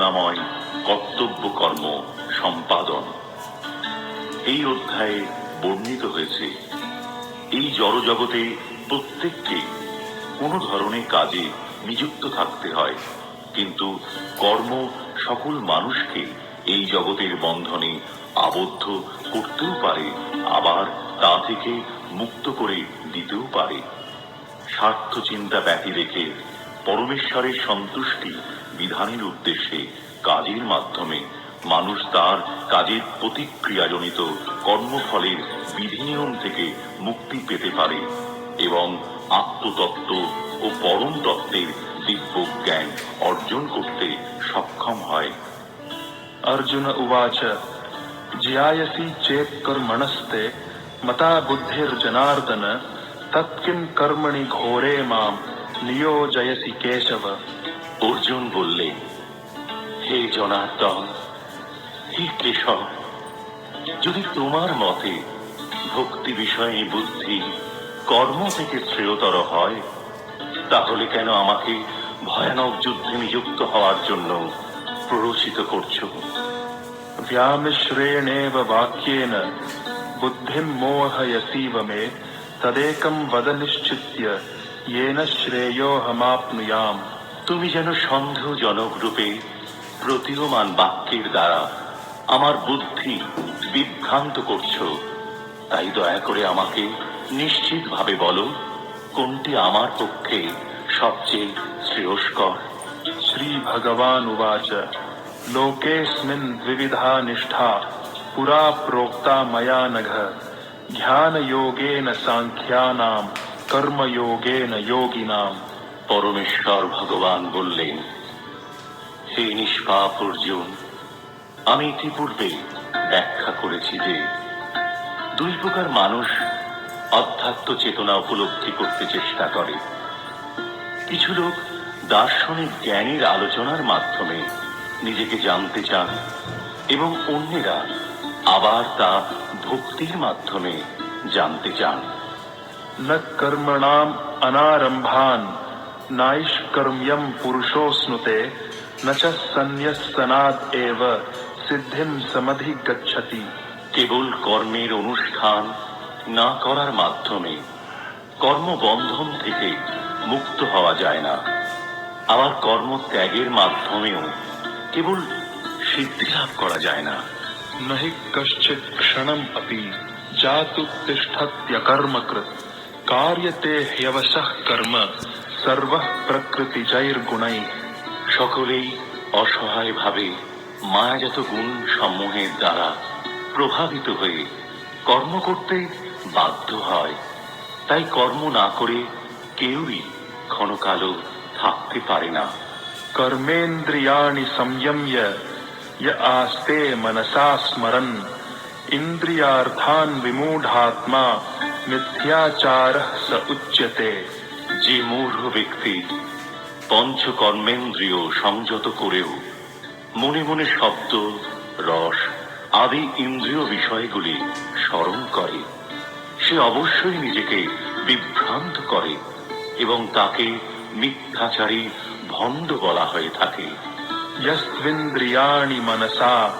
কৃষ্ণ ভাবনাময় কর্তব্য কর্ম সম্পাদন। এই অধ্যায়ে বর্ণিত হয়েছে, এই জড়জগতে প্রত্যেককে কোনো ধরনের কাজে নিযুক্ত থাকতে হয়, কিন্তু কর্ম সকল মানুষকে এই জগতের বন্ধনে আবদ্ধ করতেও পারে, আবার তা থেকে মুক্ত করে দিতেও পারে। স্বার্থ চিন্তা ব্যতি রেখে পরমেশ্বরের সন্তুষ্টি বিধানের উদ্দেশ্যে কাজের মাধ্যমে মানুষ তার কাজের প্রতিক্রিয়াজনিত কর্মফলের বিধিনিয়ম থেকে মুক্তি পেতে পারে এবং আত্মতত্ত্ব ও পরম তত্ত্বের দিব্য জ্ঞান অর্জন করতে সক্ষম হয়। অর্জুন উবাচ, জিয়ায়সি চেত কর্মণস্তে মতা বুদ্ধির জনার্দন তৎকিম কর্মণি ঘোরে মাম मां नियोजयसि केशव অর্জুন বললেন হে জনার্দন হে কেশব যদি তোমার মতে ভক্তি বিষয়ে বুদ্ধি কর্ম থেকে শ্রেয়তর হয় তাহলে কেন আমাকে ভয়ানক যুদ্ধে নিযুক্ত হওয়ার জন্য প্ররোচিত করছো व्यामिश्रेणेव वाक्येन बुद्धिं मोहयसीव मे तदेकं वद निश्चित्य ইয়েনা তুমি যেন সন্দেহজনক রূপে প্রতীয়মান বাক্যের দ্বারা আমার বুদ্ধি বিভ্রান্ত করছ, তাই দয়া করে আমাকে নিশ্চিতভাবে বলো, কোনটি আমার পক্ষে সবচেয়ে শ্রেয়স্কর। শ্রী ভগবান উবাচ লোকেস্মিন দ্বিবিধা নিষ্ঠা, পুরা প্রোক্তা মায়ানঘ ধ্যান যোগেন সাংখ্যানাম। কর্মযোগে যোগী নাম পরমেশ্বর ভগবান বললেন, হে নিষ্পাপ অর্জুন আমি ইতিপূর্বে ব্যাখ্যা করেছি যে দুই প্রকার মানুষ অধ্যাত্ম চেতনা উপলব্ধি করতে চেষ্টা করে। কিছু লোক দার্শনিক জ্ঞানের আলোচনার মাধ্যমে নিজেকে জানতে চান এবং অন্যেরা আবার তা ভক্তির মাধ্যমে জানতে চান। न कर्मणाम् अनारम्भान् नाइष्कर्म्यम् पुरुषोऽश्नुते न च सन्न्यस्तनाद् एव सिद्धिम् समधिगच्छति কেবল কর্মের অনুষ্ঠান না করার মাধ্যমে কর্মবন্ধন থেকে মুক্ত হওয়া যায় না আবার কর্ম ত্যাগের মাধ্যমেও কেবল সিদ্ধি লাভ করা যায় না न हि कश्चित् क्षणम् अपि কার্যতে হ্যবশঃ কর্ম সর্ব প্রকৃতি জয়ের গুণাই সকলেই অসহায়ভাবে মায়াজাত গুণ সমূহের দ্বারা প্রভাবিত হয়ে কর্ম করতে বাধ্য হয়। তাই কর্ম না করে কেউই ক্ষণকালও থাকতে পারে না। কর্মেন্দ্রিয়াণি সংযম্য আস্তে মনসা স্মরণ ইন্দ্রিয়ার্থান বিমূঢ়াত্মা মিথ্যাচার স উচ্যতে যে মূঢ় ব্যক্তি পঞ্চকর্মেন্দ্রীয় সংযত করেও মনে মনে শব্দ, রস আদি ইন্দ্রিয় বিষয়গুলি স্মরণ করে। সে অবশ্যই নিজেকে বিভ্রান্ত করে এবং তাকে মিথ্যাচারী ভণ্ড বলা হয়ে থাকে। যস্বিন্দ্রিয়াণি মনসা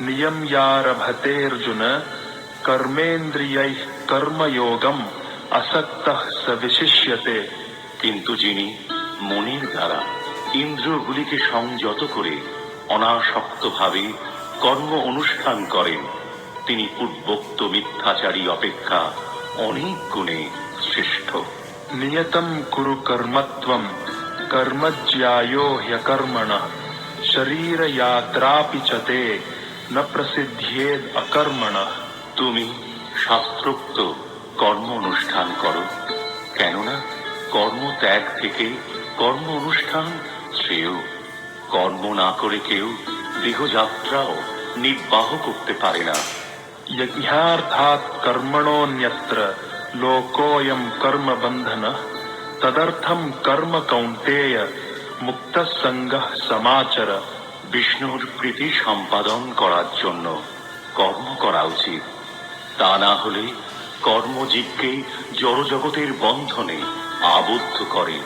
নিয়ম ইয়ারভতের্জুন কর্মেন্দ্রিয় কর্মযোগম আসক্ত সবিশিষ্যতে কিন্তু যিনি মনের দ্বারা ইন্দ্রগুলিকে সংযত করে অনাসক্তভাবে কর্ম অনুষ্ঠান করেন। তিনি উদ্বক্ত মিথ্যাচারী অপেক্ষা অনেক গুণে শ্রেষ্ঠ। নিয়তম কুরু কর্মত্বম, কর্মজ্যায়ো হ্যকর্মণ, শরীরযাত্রাপি চতে ন প্রসিদ্ধেদ অকর্মণ। তুমি শাস্ত্রোক্ত কর্ম অনুষ্ঠান করো কেননা কর্ম ত্যাগ থেকে কর্ম অনুষ্ঠান শ্রেয় কর্ম না করে কেউ দেহযাত্রাও নির্বাহ করতে পারে না यज्ञार्थात् कर्मणोऽन्यत्र लोकोऽयं कर्मबन्धनः तदर्थं कर्म कौन्तेय मुक्तः सङ्गः समाचर বিষ্ণুর প্রীতি সম্পাদন করার জন্য কর্ম করা উচিত তা না হলে কর্মজীবকে জড়জগতের বন্ধনে আবদ্ধ করে।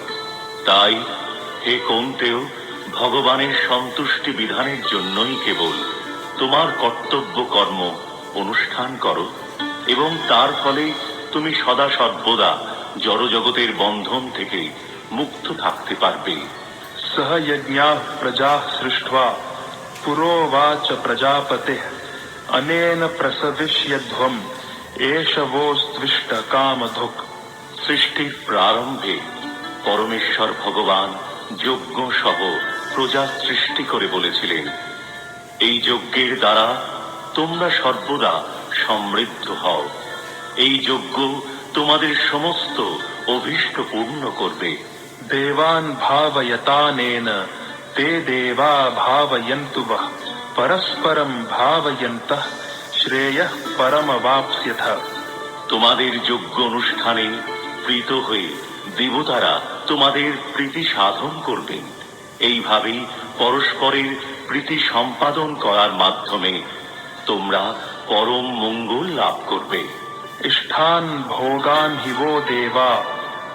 তাই হে কমতেও ভগবানের সন্তুষ্টি বিধানের জন্যই কেবল তোমার কর্তব্য কর্ম অনুষ্ঠান করো এবং তার ফলে তুমি সদা সর্বদা জড়জগতের বন্ধন থেকে মুক্ত থাকতে পারবে। সহ প্রজা সৃষ্টা পুরোবাচ প্রজাপতে। अनेन प्रसविष्यध्वम् एष वोस्त्विष्ट कामधुक् সৃষ্টির প্রারম্ভে পরমেশ্বর ভগবান যজ্ঞ সহ প্রজা সৃষ্টি করে বলেছিলেন এই যজ্ঞের দ্বারা তোমরা সর্বদা সমৃদ্ধ হও এই যজ্ঞ তোমাদের সমস্ত অভীষ্ট পূর্ণ করবে देवान् भावयतानेन ते देवा भावयन्तु वः পরস্পরম ভাবয়ন্ত শ্রেয় পরমবাপ্স্যথ তোমাদের যোগ্য অনুষ্ঠানে প্রীত হয়ে দেবতারা তোমাদের প্রীতি সাধন করবেন। এইভাবে পরস্পরের প্রীতি সম্পাদন করার মাধ্যমে তোমরা পরম মঙ্গল লাভ করবে। স্থান ভোগান হিব দেবা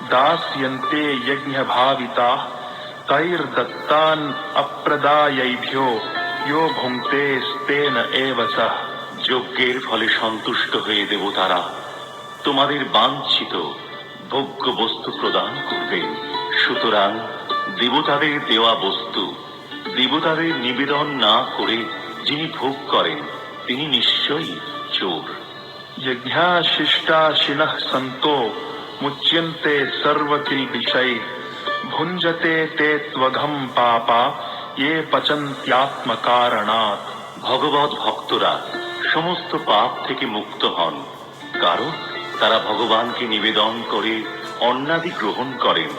দাস্যন্তে যজ্ঞ ভাবিতা তৈর্দত্তান অপ্রদায়ভ্যো। ইয়ো ভুমতে স্তেন এবসা যজ্ঞের ফলে সন্তুষ্ট হয়ে দেবতারা তোমাদের বাঞ্ছিত ভোগ্য বস্তু প্রদান করবে। সুতরাং দেবতাদের দেওয়া বস্তু, দেবতাদের নিবেদন না করে যিনি ভোগ করেন, তিনি নিশ্চয়ই চোর। যজ্ঞাশিষ্টাশিনঃ সন্তো, মুচ্যন্তে সর্বকিল বিষয়ে, ভুঞ্জতে তে ত্বঘম পাপা এ পচন্ত্যাত্ম কারণাৎ ভক্তরা সমস্ত পাপ থেকে মুক্ত হন কারণ তারা ভগবানকে নিবেদন করে অন্নাদি গ্রহণ করেন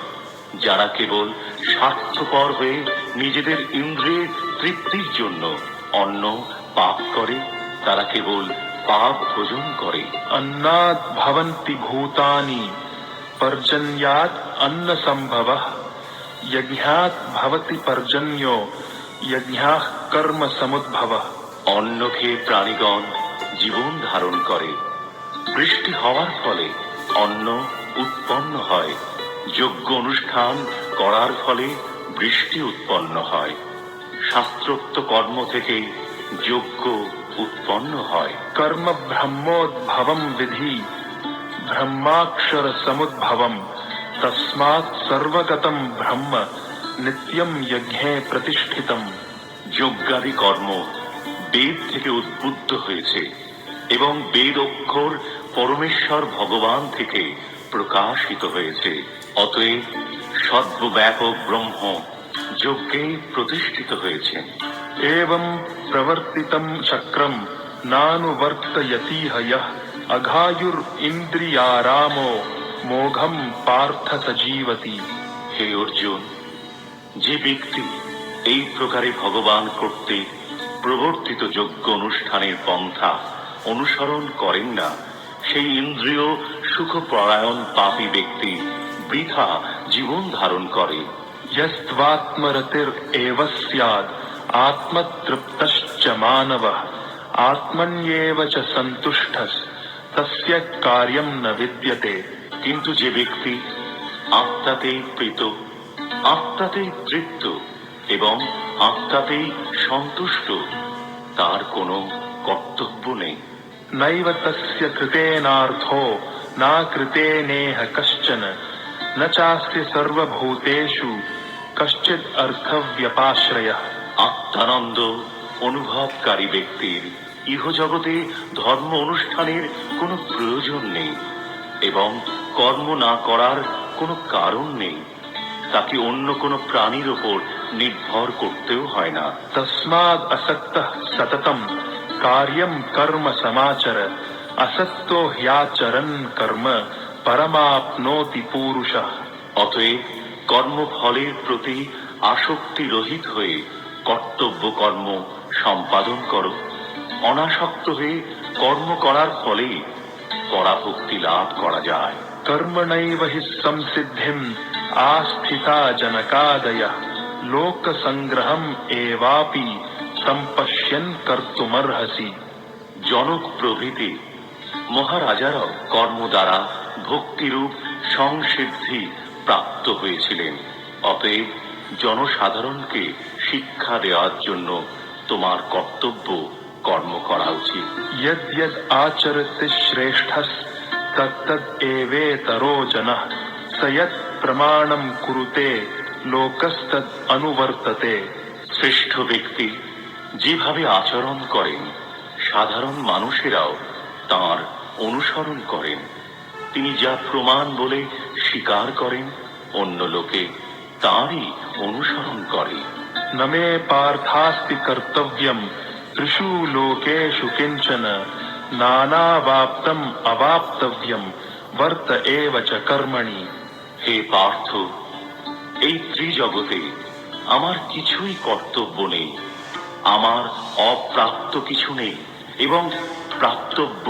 যারা কেবল স্বার্থপর হয়ে নিজেদের ইন্দ্রিয় তৃপ্তির জন্য অন্ন পাপ করে তারা কেবল পাপ ভোজন করে। অন্নাদ ভবন্তি ভূতানি পর্জন্যাত অন্ন সম্ভব यज्ञात् भवति पर्जन्यो यज्ञाः कर्म समुद्भवः অন্ন খেয়ে প্রাণীগণ জীবন ধারণ করে বৃষ্টি হওয়ার ফলে অন্ন উৎপন্ন হয় যোগ্য অনুষ্ঠান করার ফলে বৃষ্টি উৎপন্ন হয় শাস্ত্রোক্ত কর্ম থেকে যজ্ঞ উৎপন্ন হয় कर्म ब्रह्मोद्भवम् विधि ब्रह्माक्षर समुद्भवम् তসমাৎ সর্বগতম ब्रह्म নিত্যম যজ্ঞে প্রতিষ্ঠিতম যজ্ঞাদি কর্ম বেদ থেকে উদ্বুদ্ধ হয়েছে এবং বেদ অক্ষর পরমেশ্বর ভগবান থেকে প্রকাশিত হয়েছে। অতএব সর্বব্যাপক ব্রহ্ম যজ্ঞে প্রতিষ্ঠিত হয়েছে। এবং প্রবর্তিতম চক্রম নানুবর্তয়তিহ ইন্দ্রিয়ারামো। মোঘম পার্থ সজীবতি হে অর্জুন যে ব্যক্তি এই প্রকারে ভগবান করতে প্রবর্তিত যোগ্য অনুষ্ঠানের পন্থা অনুসরণ করেন না, সেই ইন্দ্রিয় সুখপরায়ণ পাপি ব্যক্তি বৃথা জীবন ধারণ করে। যস্ত্বাত্মরতির এব স্যাদ, আত্মতৃপ্তশ্চ মানব, আত্মন্যেব চ সন্তুষ্টস তস্য কার্যম ন বিদ্যতে। কিন্তু যে ব্যক্তি আত্মাতেই প্রীত আত্মাতেই তৃপ্ত এবং আত্মাতেই সন্তুষ্ট তার কোনো কর্তব্য নেই। নৈব তস্য কৃতেনার্থো না কৃতে নেহ কশ্চন ন চাস্তি সর্বভূতেষু কশ্চিৎ অর্থব্যপাশ্রয় আত্মানন্দ অনুভবকারী ব্যক্তির ইহজগতে ধর্ম অনুষ্ঠানের কোনো প্রয়োজন নেই এবং কর্ম না করার কোনো কারণ নেই। তাকে অন্য কোনো প্রাণীর ওপর নির্ভর করতেও হয় না। তসমাদ অসত্য সততম। কার্যম কর্ম সমাচর। অসত্য হ্যাচরণ কর্ম। পরমাপ্নোতি পুরুষ। অতএব কর্মফলের প্রতি আসক্তি রহিত হয়ে কর্তব্য কর্ম সম্পাদন করো। অনাসক্ত হয়ে কর্ম করার ফলে পরাভক্তি লাভ করা যায়। कर्मणैव हि संसिद्धिम् आस्थिता जनकादयः लोकसङ्ग्रहम् एवापि सम्पश्यन् कर्तुमर्हसि জনক প্রভৃতি মহারাজারাও কর্ম দ্বারা ভক্তিরূপ সংসিদ্ধি প্রাপ্ত হয়েছিলেন অতএব জনসাধারণকে শিক্ষা দেওয়ার জন্য তোমার কর্তব্য কর্ম করা উচিত यद यद आचरति श्रेष्ठस् तत्तद एवेतरो जनः स यत् प्रमाणं कुरुते लोकस्तद अनुवर्तते শ্রেষ্ঠ ব্যক্তি যেভাবে আচরণ করেন সাধারণ মানুষেরাও তার অনুসরণ করেন তিনি যা প্রমাণ বলে স্বীকার করেন অন্য লোকে তারই অনুসরণ করে न मे पार्थास्ति कर्तव्यम् त्रिषु लोकेषु নানাবাপ্তম অবাপ্তব্যম বর্ত এব চ কর্মণি হে পার্থ এই ত্রিজগতে আমার কিছুই কর্তব্য নেই। আমার অপ্রাপ্ত কিছু নেই এবং প্রাপ্তব্য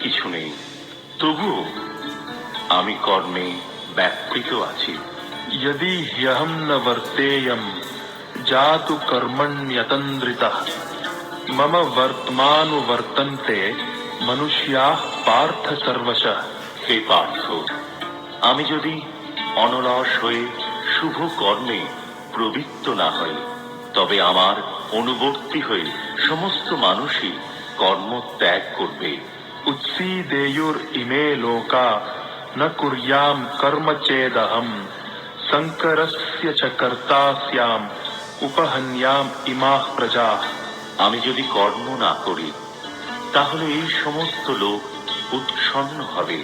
কিছু নেই। তবু আমি কর্মে ব্যাপৃত আছি। যদি হ্যহম ন বর্তেয়ম জাতু কর্মণ্যতন্দ্রিতা মম বর্তমানুবর্তন্তে मनुष्याः पार्थ सर्वशः হে পার্থ আমি যদি অনলস হয়ে শুভ কর্মে প্রবৃত্ত না হই তবে আমার অনুবর্তী হয়ে সমস্ত মানুষই কর্ম ত্যাগ করবে उत्सीदेयुरिमे लोका न कुर्याम् कर्म चेदहम् शङ्करस्य च कर्ता स्याम् उपहन्याम् इमाः प्रजाः আমি যদি কর্ম না করি তাহলে এই সমস্ত লোক উৎসন্ন হবে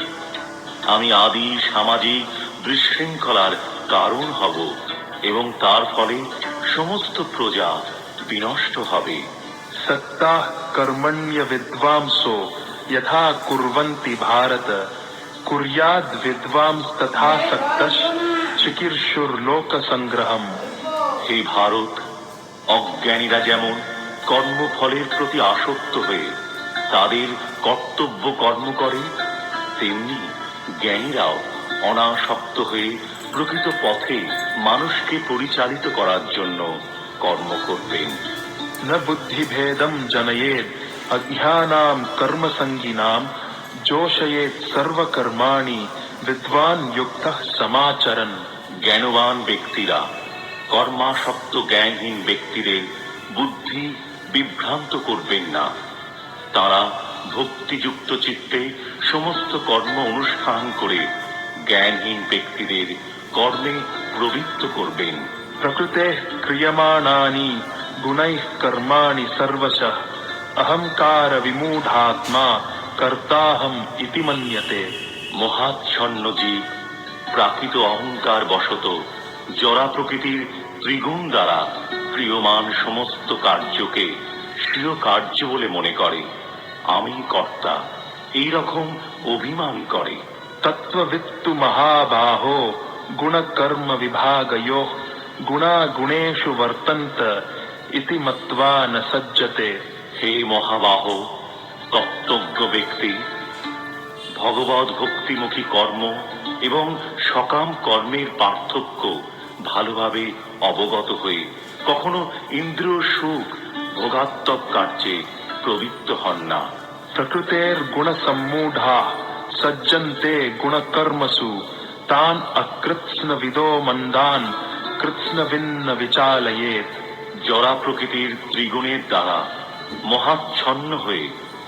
আমি আদি সামাজিক বিশৃঙ্খলার কারণ হব এবং তার ফলে সমস্ত প্রজা বিনষ্ট হবে सक्ताः कर्मण्य विद्वांसो यथा कुर्वन्ति भारत कुर्याद् विद्वांस्तथा सक्तश् चिकीर्षुर्लोकसङ्ग्रहम् হে ভারত অজ্ঞানীরা যেমন কর্মফলের প্রতি আসক্ত হয়ে তাদের কর্তব্য কর্ম করে তেমনি জ্ঞানীরাও অনাসক্ত হয়ে প্রকৃত পথে মানুষকে পরিচালিত করার জন্য কর্ম করবেন না বুদ্ধিভেদম জনয়েদ অজ্ঞানাম কর্মসঙ্গিনাম জোশয়েত সর্বকর্মাণি বিদ্বান যুক্ত সমাচরণ। জ্ঞানবান ব্যক্তিরা কর্মাসক্ত জ্ঞানহীন ব্যক্তিদের বুদ্ধি বিভ্রান্ত করবেন না। তারা ভক্তিযুক্ত চিত্তে সমস্ত কর্ম অনুষ্ঠান করে জ্ঞানহীন ব্যক্তিদের কর্মে প্রবৃত্ত করবেন। প্রকৃতে ক্রিয়মাণানি গুণৈ কর্মাণি সর্বশ। অহংকার বিমূঢ়াত্মা কর্তাহম ইতি মন্যতে। মহাচ্ছন্ন জীব প্রাকৃত অহংকার বশত জরা প্রকৃতির ত্রিগুণ দ্বারা প্রিয়মান সমস্ত কার্যকে স্বীয় কার্য বলে মনে করে। আমি কর্তা এই রকম অভিমান করে। তত্ত্ববিত্তু মহাবাহ গুণকর্ম বিভাগয়ো গুণাগুণেশু বর্তন্ত ইতি মত্বা ন সজ্জতে। হে মহাবাহ কর্তব্য ব্যক্তি ভগবত ভক্তিমুখী কর্ম এবং সকাম কর্মের পার্থক্য ভালোভাবে অবগত হয়ে কখনো ইন্দ্রিয় সুখ ভোগাত্মক কার্যে প্রবৃত্ত হন না প্রকৃতের গুণ সম্মূঢ়া সজ্জন্তে গুণকর্মসু তান অকৃৎস্নবিদো মন্দান কৃৎস্নবিন্ন বিচালয়ে জরা প্রকৃতির ত্রিগুণের দ্বারা মহাচ্ছন্ন হয়ে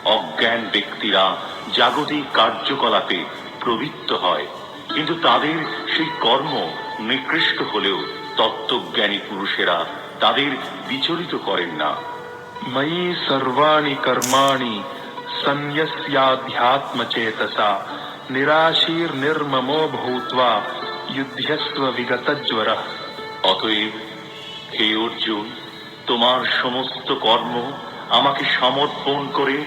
অজ্ঞান ব্যক্তিরা জাগতিক কার্যকলাপে প্রবৃত্ত হয় কিন্তু তাদের সেই কর্ম নিকৃষ্ট হলেও তত্ত্বজ্ঞানী পুরুষেরা তাদের বিচলিত করেন না मयि सर्वाणि कर्माणि सन्न्यस्याध्यात्मचेतसा निराशीर्निर्ममो भूत्वा युध्यस्व विगतज्वरः অতএব হে অর্জুন তোমার সমস্ত কর্ম আমাকে সমর্পণ করে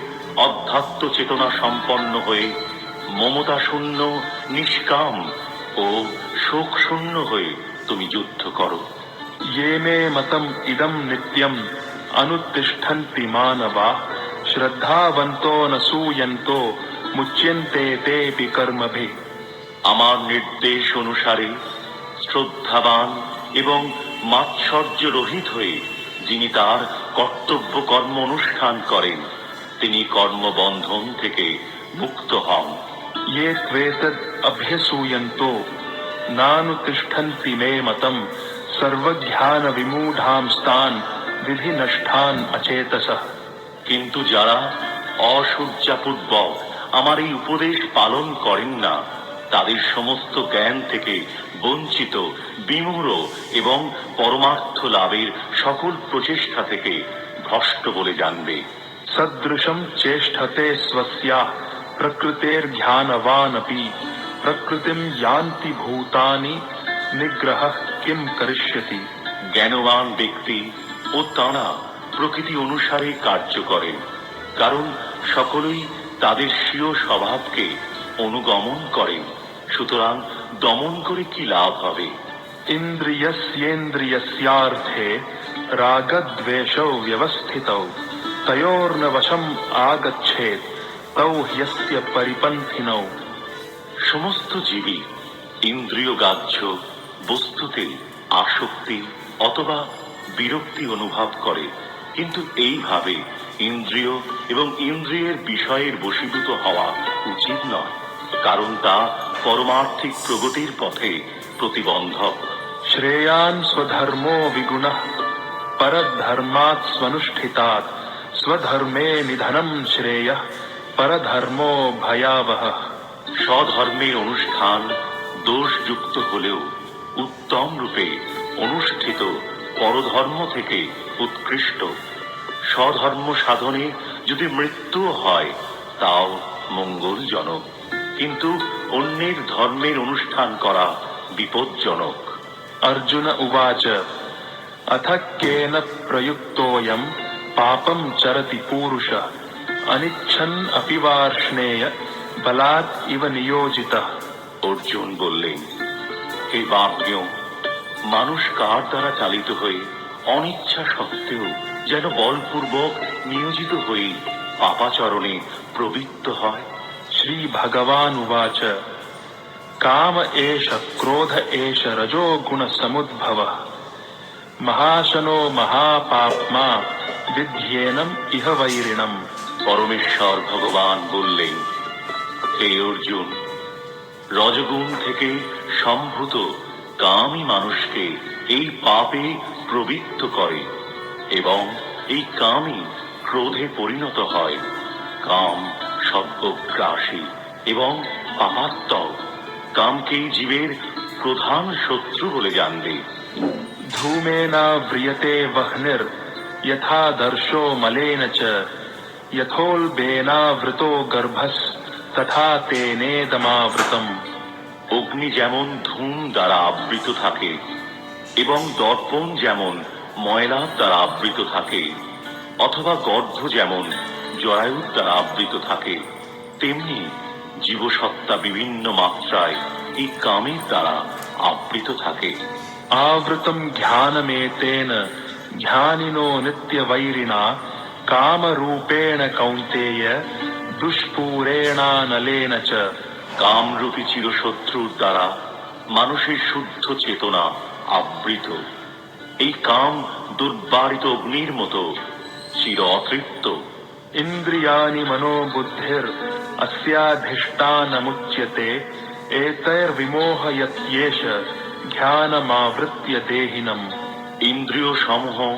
অধ্যাত্ম চেতনা সম্পন্ন হয়ে মমতা শূন্য নিষ্কাম ও শোক শূন্য হয়ে তুমি যুদ্ধ করো ये मे मतम् इदम् नित्यम् अनुतिष्ठन्ति मानवा श्रद्धावन्तो न सूयन्तो मुच्यन्ते तेऽपि कर्मभिः আমার নির্দেশ অনুসারে শ্রদ্ধাবান এবং মাৎসর্য রহিত হয়ে যিনি তার কর্তব্য কর্ম অনুষ্ঠান করেন তিনি কর্মবন্ধন থেকে মুক্ত হন ये त्वेतद् अभ्यसूयन्तो नानुतिष्ठन्ति मे मतम् सर्वज्ञान विमूढ़ांस्तान विधि বিভিন্নষ্ঠান অচেতস। কিন্তু যারা অসূর্যাপূর্বক আমার এই উপদেশ পালন করেন না, তাদের সমস্ত জ্ঞান থেকে বঞ্চিত, বিমূঢ় এবং পরমার্থ লাভের সকল প্রচেষ্টা থেকে ভ্রষ্ট বলে জানবে। সদৃশম চেষ্টাতে স্বস্যা, প্রকৃতের ধ্যানবান অপি প্রকৃতিম যান্তি ভূতানি, নিগ্রহ কিম করিষ্যতি। জ্ঞানবান ব্যক্তি ও তাঁরা প্রকৃতি অনুসারে কার্য করেন কারণ সকলেই তাদের স্বীয় স্বভাবকে অনুগমন করেন সুতরাং দমন করে কি লাভ হবে? ইন্দ্রিয়স্যেন্দ্রিয়স্যার্থে রাগদ্বেষ ব্যবস্থিত তয়োর্ন বশম তৌ হ্যস্য পরিপন্থিন সমস্ত জীবি ইন্দ্রিয় গাহ্য বস্তুতে আসক্তি অথবা বিরক্তি অনুভব করে। কিন্তু এইভাবে ইন্দ্রিয় এবং ইন্দ্রিয়ের বিষয়ের বশীভূত হওয়া উচিত নয়। কারণ তা পরমার্থিক প্রগতির পথে প্রতিবন্ধক। শ্রেয়ান স্বধর্ম বিগুণ পরধর্মাৎ স্বনুষ্ঠিতাৎ স্বধর্মে নিধনম শ্রেয় পরধর্ম ভয়াবহ। স্বধর্মের অনুষ্ঠান দোষযুক্ত হলেও উত্তম রূপে অনুষ্ঠিত পরধর্ম থেকে উৎকৃষ্ট। স্বধর্ম সাধনে যদি মৃত্যু হয়, তাও মঙ্গলজনক। কিন্তু অন্যের ধর্মের অনুষ্ঠান করা বিপজ্জনক। অর্জুন উবাচ অথ কেন প্রযুক্তয় পাপম চরতি পুরুষ, অনিচ্ছন অপিবার্ষ্ণেয় বলাৎ ইব নিয়োজিত। অর্জুন বললেন, হে বাহ্য মানুষ কার দ্বারা চালিত হয়ে অনিচ্ছা সত্ত্বেও যেন বলপূর্বক নিয়োজিত হয়ে পাপাচরণে প্রবৃত্ত হয়? শ্রী ভগবান উবাচ কাম এষ ক্রোধ এষ রজো গুণ সমুদ্ভব। মহাশনো মহাপাপমা বিধ্যেনম ইহ বৈরিণম। পরমেশ্বর ভগবান বললেন, হে অর্জুন, রজগুণ থেকে সম্ভূত কামই মানুষকে এই পাপে প্রবৃত্ত করে এবং এই কামই ক্রোধে পরিণত হয় কাম সর্বগ্রাসী এবং পাপাত্মক কামকেই জীবের প্রধান শত্রু বলে জানবে धूमेनाव्रियते वह्निर् यथा दर्शो मलेन च यथोल्बेनावृतो गर्भस् तथा तेनेदमावृतम् অগ্নি যেমন ধূম দ্বারা আবৃত থাকে এবং দর্পণ যেমন ময়লার দ্বারা আবৃত থাকে অথবা গর্ভ যেমন জরায়ুর দ্বারা আবৃত থাকে তেমনি জীবসত্তা বিভিন্ন মাত্রায় এই কামের দ্বারা আবৃত থাকে आवृतम् ध्यानमेतेन ध्यानिनो नित्यवैरिणा कामरूपेण कौन्तेय दुष्पूरेणानलेन च কামরূপী চিরশত্রুর দ্বারা মানুষের শুদ্ধ চেতনা আবৃত। এই কাম দুর্বারিত অগ্নির মতো, চির অতৃপ্ত। ইন্দ্রিয়ানি মনোবুদ্ধির অস্যাধিষ্টানমুচ্যতে এতৈর্বিমোহয়ত্যেষ ধ্যানমাবৃত্য দেহিনম। ইন্দ্রিয় সমূহ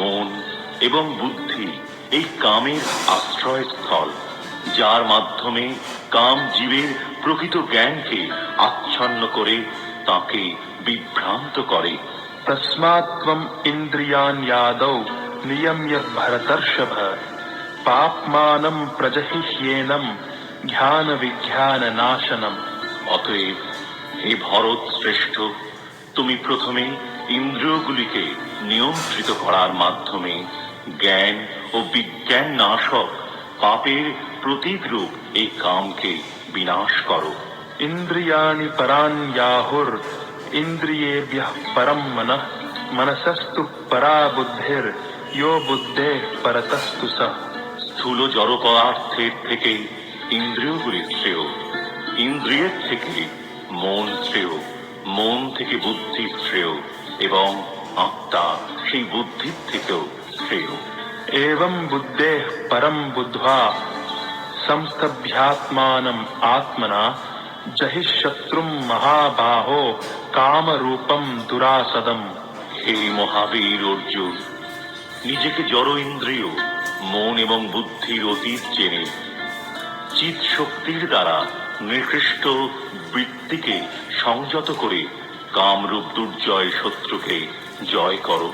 মন এবং বুদ্ধি এই কামের আশ্রয়স্থল, যার মাধ্যমে কাম জীবের প্রকৃত জ্ঞানকে আচ্ছন্ন করে তাকে বিভ্রান্ত করে। তসমাত্ম ইন্দ্রিয়ান ইয়াদৌ নিয়ম্য ভরতর্ষভ। পাপমানম প্রজহিষ্যেনম ধ্যান বিজ্ঞান নাশনম অতএব হে ভরত শ্রেষ্ঠ তুমি প্রথমে ইন্দ্রিয়গুলিকে নিয়ন্ত্রিত করার মাধ্যমে জ্ঞান ও বিজ্ঞান নাশক পাপের প্রতীকরূপ এই কামকে বিনাশ করো। ইন্দ্রিয়াণি পরান্যাহুর ইন্দ্রিয়েভ্যঃ পরম মনঃ মনসস্তু পরা বুদ্ধির ইয় বুদ্ধে পরতস্তু স। স্থূল জড় পদার্থের থেকে ইন্দ্রিয়গুলির শ্রেয়। ইন্দ্রিয়ের থেকে মন শ্রেয়। মন থেকে বুদ্ধি শ্রেয় এবং আত্মা সেই বুদ্ধির থেকেও শ্রেয়। এবং বুদ্ধে পরম বুদ্ধা संस्तभ्यात्मानम् आत्मना जहि शत्रुम् महाबाहो कामरूपम् दुरासदम् হে মহাবীর অর্জুন নিজেকে জড় ইন্দ্রিয় মন এবং বুদ্ধির অতীত জেনে চিত শক্তির দ্বারা নিকৃষ্ট বৃত্তিকে সংযত করে কামরূপ দুর্জয় শত্রুকে জয় করো